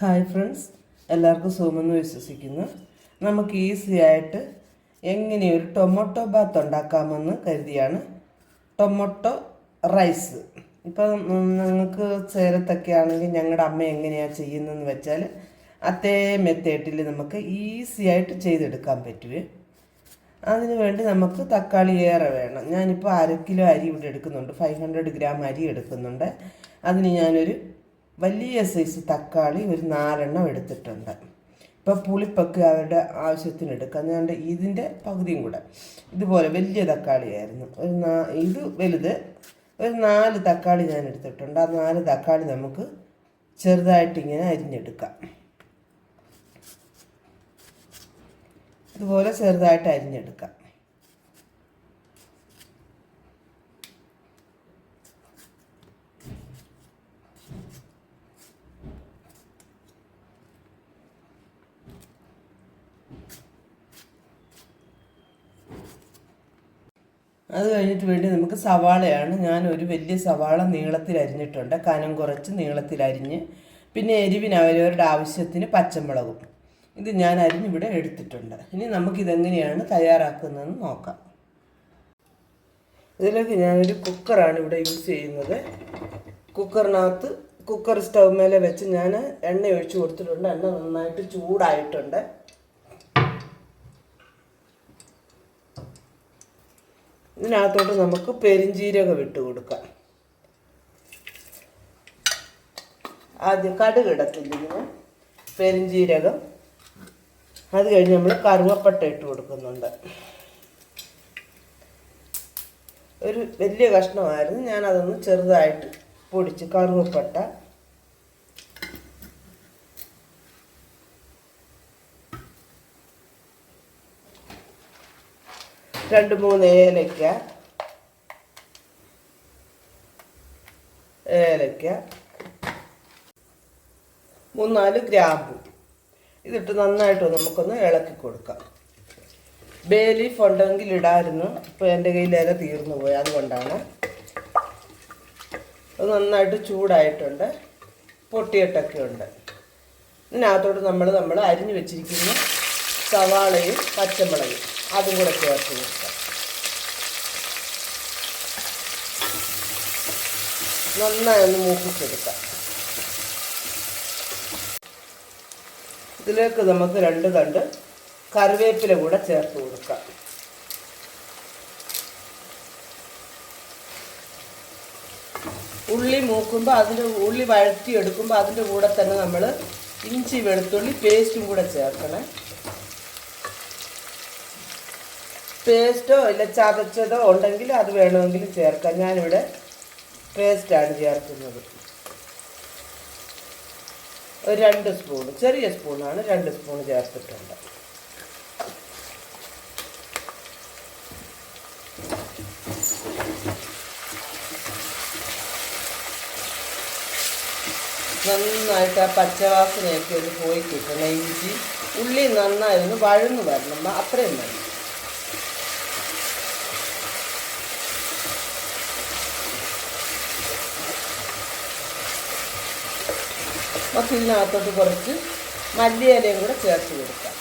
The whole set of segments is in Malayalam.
Hi friends. എല്ലാവർക്കും സുഖമെന്ന് വിശ്വസിക്കുന്നു. നമുക്ക് ഈസി ആയിട്ട് എങ്ങനെ ഒരു ടൊമാറ്റോ ബാത്ത് ഉണ്ടാക്കാമെന്ന് കരുതിയാണ്. ടൊമാറ്റോ റൈസ് ഇപ്പം നിങ്ങൾക്ക് ചേരത്തൊക്കെ ആണെങ്കിൽ ഞങ്ങളുടെ അമ്മ എങ്ങനെയാണ് ചെയ്യുന്നതെന്ന് വെച്ചാൽ അതേ മെത്തേഡിൽ നമുക്ക് ഈസി ആയിട്ട് ചെയ്തെടുക്കാൻ പറ്റുമേ അതിന് വേണ്ടി നമുക്ക് തക്കാളി ഏറെ വേണം. ഞാനിപ്പോൾ അര കിലോ അരി ഇവിടെ എടുക്കുന്നുണ്ട്. ഫൈവ് ഹൺഡ്രഡ് ഗ്രാം അരി എടുക്കുന്നുണ്ട്. അതിന് ഞാനൊരു വലിയ സൈസ് തക്കാളി ഒരു നാലെണ്ണം എടുത്തിട്ടുണ്ട്. ഇപ്പോൾ പുളിപ്പൊക്കെ അവരുടെ ആവശ്യത്തിന് എടുക്കാം. ഞാൻ ഇതിന്റെ പകുതിയും കൂടെ. ഇതുപോലെ വലിയ തക്കാളിയായിരുന്നു ഒരു നാ ഇത് വലുത് ഒരു നാല് തക്കാളി ഞാൻ എടുത്തിട്ടുണ്ട്. ആ നാല് തക്കാളി നമുക്ക് ചെറുതായിട്ട് ഇങ്ങനെ അരിഞ്ഞെടുക്കാം. ഇതുപോലെ ചെറുതായിട്ട് അരിഞ്ഞെടുക്കാം. അത് കഴിഞ്ഞിട്ട് വേണ്ടി നമുക്ക് സവാളയാണ്. ഞാൻ ഒരു വലിയ സവാള നീളത്തിൽ അരിഞ്ഞിട്ടുണ്ട്. കനം കുറച്ച് നീളത്തിൽ അരിഞ്ഞ് പിന്നെ എരിവിന് അവരവരുടെ ആവശ്യത്തിന് പച്ചമുളകും. ഇത് ഞാൻ അരിഞ്ഞിവിടെ എടുത്തിട്ടുണ്ട്. ഇനി നമുക്കിതെങ്ങനെയാണ് തയ്യാറാക്കുന്നതെന്ന് നോക്കാം. ഇതിലേക്ക് ഞാനൊരു കുക്കറാണ് ഇവിടെ യൂസ് ചെയ്യുന്നത്. കുക്കറിനകത്ത് കുക്കർ സ്റ്റവ് മേലെ വെച്ച് ഞാൻ എണ്ണ ഒഴിച്ച് കൊടുത്തിട്ടുണ്ട്. എണ്ണ നന്നായിട്ട് ചൂടായിട്ടുണ്ട്. ഇതിനകത്തോട്ട് നമുക്ക് പെരിഞ്ജീരകം ഇട്ട് കൊടുക്കാം. ആദ്യം കടുക് ഇടത്തില്ല ഇതിന് പെരിഞ്ജീരകം അത് കഴിഞ്ഞ് നമ്മൾ കറുവപ്പട്ട ഇട്ട് കൊടുക്കുന്നുണ്ട്. ഒരു വലിയ കഷ്ണമായിരുന്നു. ഞാനതൊന്ന് ചെറുതായിട്ട് പൊടിച്ച് കറുവപ്പട്ട രണ്ട് മൂന്ന് ഏലക്ക. ഏലക്ക. മൂന്നാൽ ഗ്രാമ്പു. ഇതിട്ട് നന്നായിട്ട് നമുക്കൊന്ന് ഇളക്കി കൊടുക്കാം. ബേ ലീഫ് ഉണ്ടെങ്കിൽ ഇടായിരുന്നു ഇപ്പോൾ എന്റെ കയ്യിൽ ഇല തീർന്നു പോയി. അതുകൊണ്ടാണ്. അത് നന്നായിട്ട് ചൂടായിട്ടുണ്ട്. പൊട്ടിയിട്ടൊക്കെ ഉണ്ട് ഇതിനകത്തോട്ട് നമ്മൾ നമ്മൾ അരിഞ്ഞു വെച്ചിരിക്കുന്ന സവാളയും പച്ചമുളകും. അതും കൂടെ ചേർത്ത് കൊടുക്കാം. നന്നായി ഒന്ന് മൂപ്പിച്ചെടുക്കാം. ഇതിലേക്ക് നമുക്ക് രണ്ട് തണ്ട് കറിവേപ്പില കൂടെ ചേർത്ത് കൊടുക്കാം. ഉള്ളി മൂക്കുമ്പോൾ അതിന്റെ ഉള്ളി വഴറ്റി എടുക്കുമ്പോൾ അതിന്റെ കൂടെ തന്നെ നമ്മൾ ഇഞ്ചി വെളുത്തുള്ളി പേസ്റ്റും കൂടെ ചേർക്കണം. പേസ്റ്റോ ഇല്ല ചതച്ചതോ ഉണ്ടെങ്കിൽ അത് വേണമെങ്കിൽ ചേർക്കാം. ഞാനിവിടെ പേസ്റ്റാണ് ചേർക്കുന്നത്. ഒരു രണ്ട് സ്പൂൺ ചെറിയ സ്പൂണാണ് രണ്ട് സ്പൂൺ ചേർത്തിട്ടുണ്ട്. നന്നായിട്ട് ആ പച്ചവാസനയൊക്കെ ഒന്ന് പോയി കിട്ടണം. ഇഞ്ചി ഉള്ളി നന്നായി ഒന്ന് വഴന്നു വരണം. അത്രയും മതി. നമുക്ക് ഇതിനകത്തോട്ട് കുറച്ച് മല്ലിയിലയും കൂടെ ചേർത്ത് കൊടുക്കാം.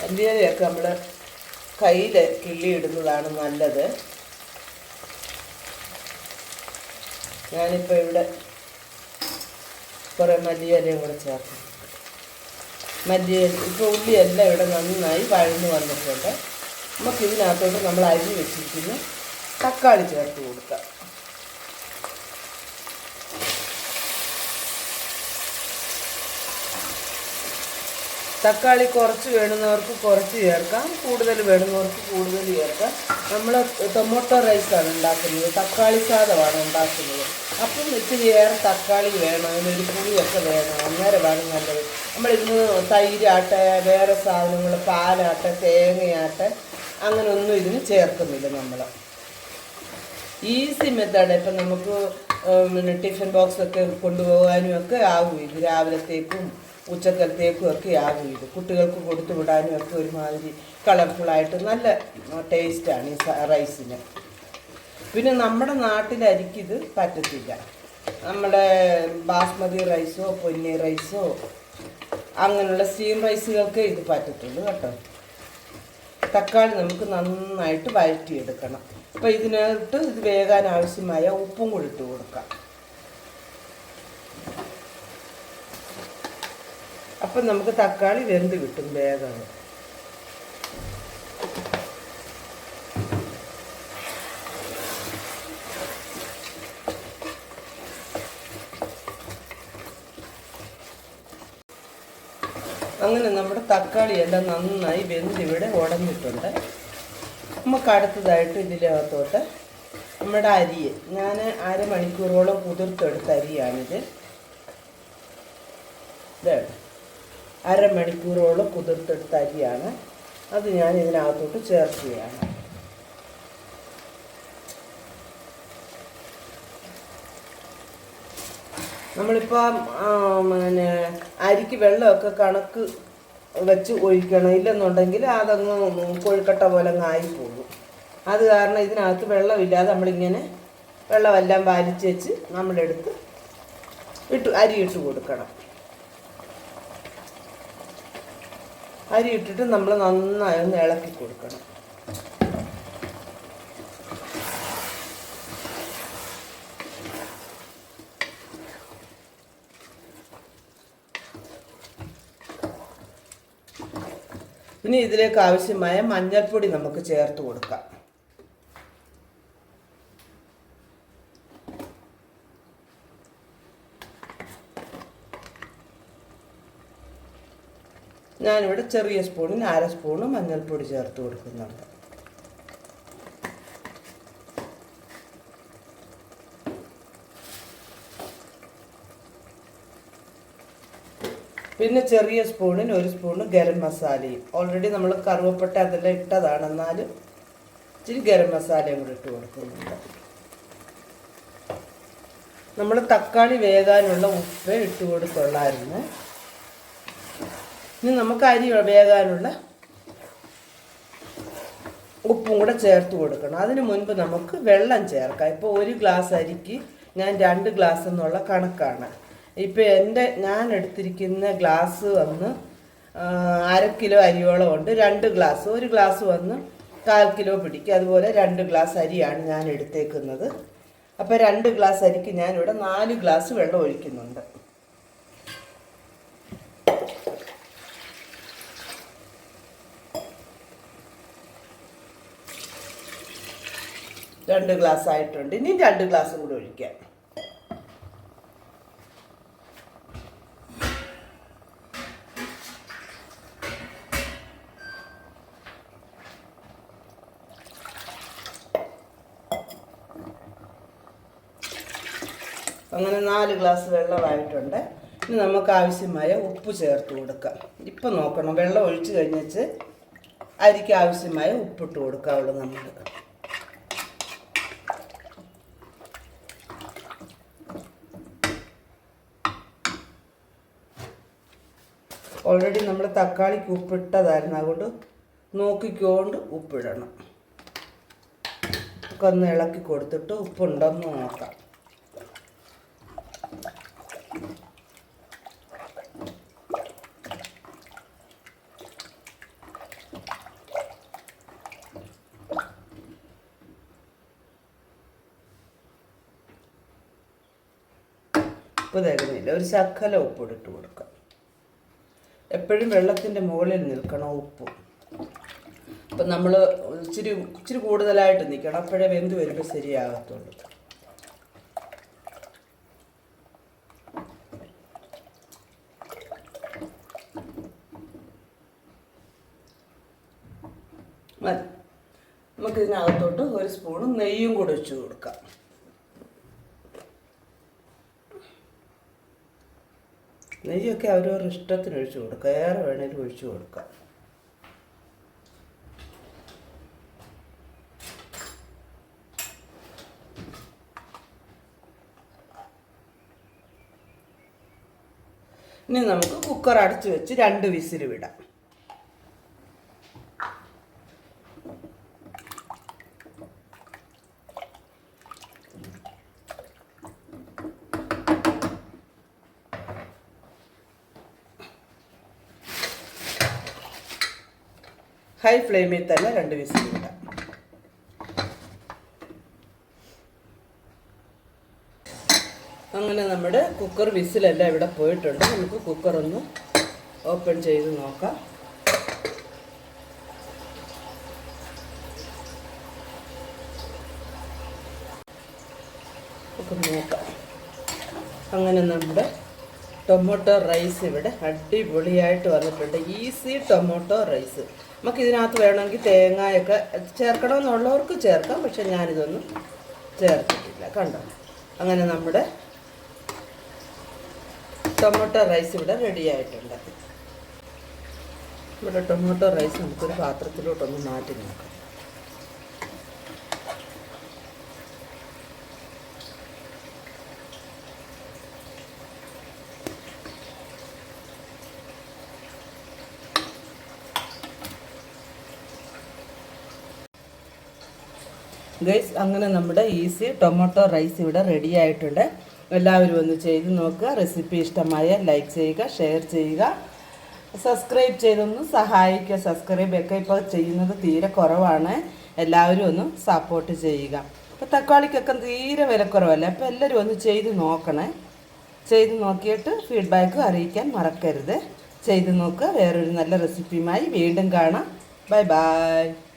മല്ലിയിലയൊക്കെ നമ്മൾ കയ്യിൽ കിള്ളിയിടുന്നതാണ് നല്ലത്. ഞാനിപ്പോൾ ഇവിടെ കുറേ മല്ലിയിലയും കൂടെ ചേർക്കും മല്ലിയില ഇപ്പോൾ ഉള്ളിയെല്ലാം ഇവിടെ നന്നായി വഴന്ന് വന്നിട്ടുണ്ട്. നമുക്ക് ഇതിനകത്തോട്ട് നമ്മൾ അരി വെച്ചിരിക്കുന്ന തക്കാളി ചേർത്ത് കൊടുക്കാം. തക്കാളി കുറച്ച് വേണമെന്നവർക്ക് കുറച്ച് ചേർക്കാം. കൂടുതൽ വേണമെന്നവർക്ക് കൂടുതൽ ചേർക്കാം. നമ്മൾ ടൊമാറ്റോ റൈസാണ് ഉണ്ടാക്കുന്നത്. തക്കാളി സാധമാണ് ഉണ്ടാക്കുന്നത്. അപ്പം ഇച്ചിരി ഏറെ തക്കാളി വേണം അതിനൊരു പുളിയൊക്കെ വേണം. അന്നേരമാണ് നല്ലത്. നമ്മളിന്ന് തൈരാട്ടെ വേറെ സാധനങ്ങൾ പാലാട്ടെ തേങ്ങയാട്ടെ അങ്ങനെയൊന്നും ഇതിന് ചേർക്കുന്നില്ല നമ്മൾ ഈസി മെത്തേഡ് ഇപ്പം നമുക്ക് പിന്നെ ടിഫിൻ ബോക്സൊക്കെ കൊണ്ടുപോകാനും ഒക്കെ ആകും ഇത് രാവിലത്തേക്കും ഉച്ചക്കലത്തേക്കും ഒക്കെ ആകും ഇത്. കുട്ടികൾക്ക് കൊടുത്തു വിടാനും ഒക്കെ ഒരുമാതിരി കളർഫുള്ളായിട്ട് നല്ല ടേസ്റ്റാണ് ഈ റൈസിന്. പിന്നെ നമ്മുടെ നാട്ടിലരിക്കിത് പറ്റത്തില്ല. നമ്മുടെ ബാസ്മതി റൈസോ പൊന്നി റൈസോ അങ്ങനെയുള്ള സ്റ്റീം റൈസുകൾക്ക് ഇത് പറ്റത്തുള്ളൂ കേട്ടോ. തക്കാളി നമുക്ക് നന്നായിട്ട് വഴറ്റിയെടുക്കണം. അപ്പോൾ ഇതിനകത്ത് ഇത് വേകാൻ ആവശ്യമായ ഉപ്പും കൂടി കൊടുക്കാം. അപ്പം നമുക്ക് തക്കാളി വെന്ത് കിട്ടും വേഗം. അങ്ങനെ നമ്മുടെ തക്കാളി എല്ലാം നന്നായി വെന്ത് ഇവിടെ ഉടഞ്ഞിട്ടുണ്ട്. നമുക്ക് അടുത്തതായിട്ട് ഇതിനകത്തോട്ട് നമ്മുടെ അരി. ഞാൻ അരമണിക്കൂറോളം കുതിർത്തെടുത്ത അരിയാണിത്. ഇതാണ്. അരമണിക്കൂറോളം കുതിർത്തെടുത്ത അരിയാണ്. അത് ഞാൻ ഇതിനകത്തോട്ട് ചേർക്കുകയാണ് നമ്മളിപ്പോൾ പിന്നെ അരിക്ക് വെള്ളമൊക്കെ കണക്ക് വെച്ച് ഒഴിക്കണം. ഇല്ലെന്നുണ്ടെങ്കിൽ അതങ്ങ് കൊഴുക്കട്ട പോലെ അങ്ങ് ആയിപ്പോകും. അത് കാരണം ഇതിനകത്ത് വെള്ളമില്ലാതെ നമ്മളിങ്ങനെ വെള്ളമെല്ലാം വലിച്ച് വെച്ച് നമ്മളെടുത്ത് ഇട്ട് അരി ഇട്ട് കൊടുക്കണം. അരി ഇട്ടിട്ട് നമ്മൾ നന്നായി ഒന്ന് ഇളക്കി കൊടുക്കണം. ഇനി ഇതിലേക്ക് ആവശ്യമായ മഞ്ഞൾപ്പൊടി നമുക്ക് ചേർത്ത് കൊടുക്കാം. ഞാനിവിടെ ചെറിയ സ്പൂണിന് അര സ്പൂണ് മഞ്ഞൾപ്പൊടി ചേർത്ത് കൊടുക്കുന്നുണ്ട്. പിന്നെ ചെറിയ സ്പൂണിന് ഒരു സ്പൂണ് ഗരം മസാലയും. ഓൾറെഡി നമ്മൾ കറുവപ്പട്ട അതെല്ലാം ഇട്ടതാണ്. എന്നാലും ഇച്ചിരി ഗരം മസാലയും കൂടി ഇട്ട് കൊടുക്കുന്നുണ്ട്. നമ്മൾ തക്കാളി വേകാനുള്ള ഉപ്പ് ഇട്ട് കൊടുത്തുള്ളായിരുന്നു. ഇനി നമുക്ക് അരി വേകാനുള്ള ഉപ്പും കൂടെ ചേർത്ത് കൊടുക്കണം. അതിന് മുൻപ് നമുക്ക് വെള്ളം ചേർക്കാം. ഇപ്പോൾ ഒരു ഗ്ലാസ് അരിക്ക് ഞാൻ രണ്ട് ഗ്ലാസ് എന്നുള്ള കണക്കാണ്. ഇപ്പോൾ എന്റെ ഞാൻ എടുത്തിരിക്കുന്ന ഗ്ലാസ് വന്ന് അര കിലോ അരിയോളം ഉണ്ട്. രണ്ട് ഗ്ലാസ്. ഒരു ഗ്ലാസ് വന്ന് കാൽ കിലോ പിടിക്കും. അതുപോലെ രണ്ട് ഗ്ലാസ് അരിയാണ് ഞാൻ എടുത്തേക്കുന്നത്. അപ്പോൾ രണ്ട് ഗ്ലാസ് അരിക്ക് ഞാനിവിടെ നാല് ഗ്ലാസ് വെള്ളം ഒഴിക്കുന്നുണ്ട്. രണ്ട് ഗ്ലാസ് ആയിട്ടുണ്ട്. ഇനി രണ്ട് ഗ്ലാസ് കൂടി ഒഴിക്കാം. അങ്ങനെ നാല് ഗ്ലാസ് വെള്ളമായിട്ടുണ്ട്. ഇനി നമുക്ക് ആവശ്യമായ ഉപ്പ് ചേർത്ത് കൊടുക്കാം. ഇപ്പം നോക്കണം. വെള്ളം ഒഴിച്ച് കഴിഞ്ഞിട്ട് അരിക്ക് ആവശ്യമായ ഉപ്പിട്ട് കൊടുക്കാവുള്ളൂ നമ്മൾ ഓൾറെഡി നമ്മൾ തക്കാളിക്ക് ഉപ്പിട്ടതായിരുന്നു. അതുകൊണ്ട് നോക്കിക്കൊണ്ട് ഉപ്പിടണം. ഒന്ന് ഇളക്കി കൊടുത്തിട്ട് ഉപ്പുണ്ടെന്ന് നോക്കാം. ഉപ്പ് തരുന്നില്ല. ഒരു ശക്കല ഉപ്പ് ഇട്ട് കൊടുക്കാം. എപ്പോഴും വെള്ളത്തിന്റെ മുകളിൽ നിൽക്കണം ഉപ്പ്. അപ്പം നമ്മൾ ഇച്ചിരി ഇച്ചിരി കൂടുതലായിട്ട് നിൽക്കണം. അപ്പോഴേ വെന്ത് വരുമ്പോൾ ശരിയാകത്തുള്ളൂ. മതി. നമുക്കിതിനകത്തോട്ട് ഒരു സ്പൂൺ നെയ്യും കൂടെ വെച്ച് കൊടുക്കാം. നെയ്യൊക്കെ അവരവരുടെ ഇഷ്ടത്തിന് ഒഴിച്ചു കൊടുക്കുക. ഏറെ വേണേലും ഒഴിച്ചു കൊടുക്കാം ഇനി നമുക്ക് കുക്കർ അടച്ചു വെച്ച് രണ്ട് വിസിൽ വിടാം. ഹൈ ഫ്ലെയിമിൽ തന്നെ രണ്ട് വിസിൽ വിടാം അങ്ങനെ നമ്മുടെ കുക്കർ വിസിലെല്ലാം ഇവിടെ പോയിട്ടുണ്ട്. നമുക്ക് കുക്കർ ഒന്ന് ഓപ്പൺ ചെയ്ത് നോക്കാം. നോക്കാം. അങ്ങനെ നമ്മുടെ ടൊമാറ്റോ റൈസ് ഇവിടെ അടിപൊളിയായിട്ട് വന്നിട്ടുണ്ട്. ഈസി ടൊമാറ്റോ റൈസ് നമുക്ക് ഇതിനകത്ത് വേണമെങ്കിൽ തേങ്ങയൊക്കെ ചേർക്കണമെന്നുള്ളവർക്ക് ചേർക്കാം പക്ഷെ ഞാനിതൊന്നും ചേർത്തിട്ടില്ല. കണ്ടോ? അങ്ങനെ നമ്മുടെ ടൊമാറ്റോ റൈസ് ഇവിടെ റെഡി ആയിട്ടുണ്ട്. ഇവിടെ ടൊമാറ്റോ റൈസ് നമുക്കൊരു പാത്രത്തിലോട്ടൊന്ന് മാറ്റി നോക്കാം. ഗൈസ് അങ്ങനെ നമ്മുടെ ഈസി ടൊമാറ്റോ റൈസ് ഇവിടെ റെഡി ആയിട്ടുണ്ട്. എല്ലാവരും ഒന്ന് ചെയ്ത് നോക്കുക. റെസിപ്പി ഇഷ്ടമായ ലൈക്ക് ചെയ്യുക ഷെയർ ചെയ്യുക. സബ്സ്ക്രൈബ് ചെയ്തൊന്ന് സഹായിക്കുക. സബ്സ്ക്രൈബ് ഒക്കെ ഇപ്പോൾ ചെയ്യുന്നത് തീരെ കുറവാണ്. എല്ലാവരും ഒന്ന് സപ്പോർട്ട് ചെയ്യുക. അപ്പോൾ തക്കാളിക്കൊക്കെ തീരെ വിലക്കുറവല്ല. അപ്പോൾ എല്ലാവരും ഒന്ന് ചെയ്ത് നോക്കണേ. ചെയ്ത് നോക്കിയിട്ട് ഫീഡ്ബാക്ക് അറിയിക്കാൻ മറക്കരുത്. ചെയ്ത് നോക്കുക. വേറൊരു നല്ല റെസിപ്പിയുമായി വീണ്ടും കാണാം. Bye bye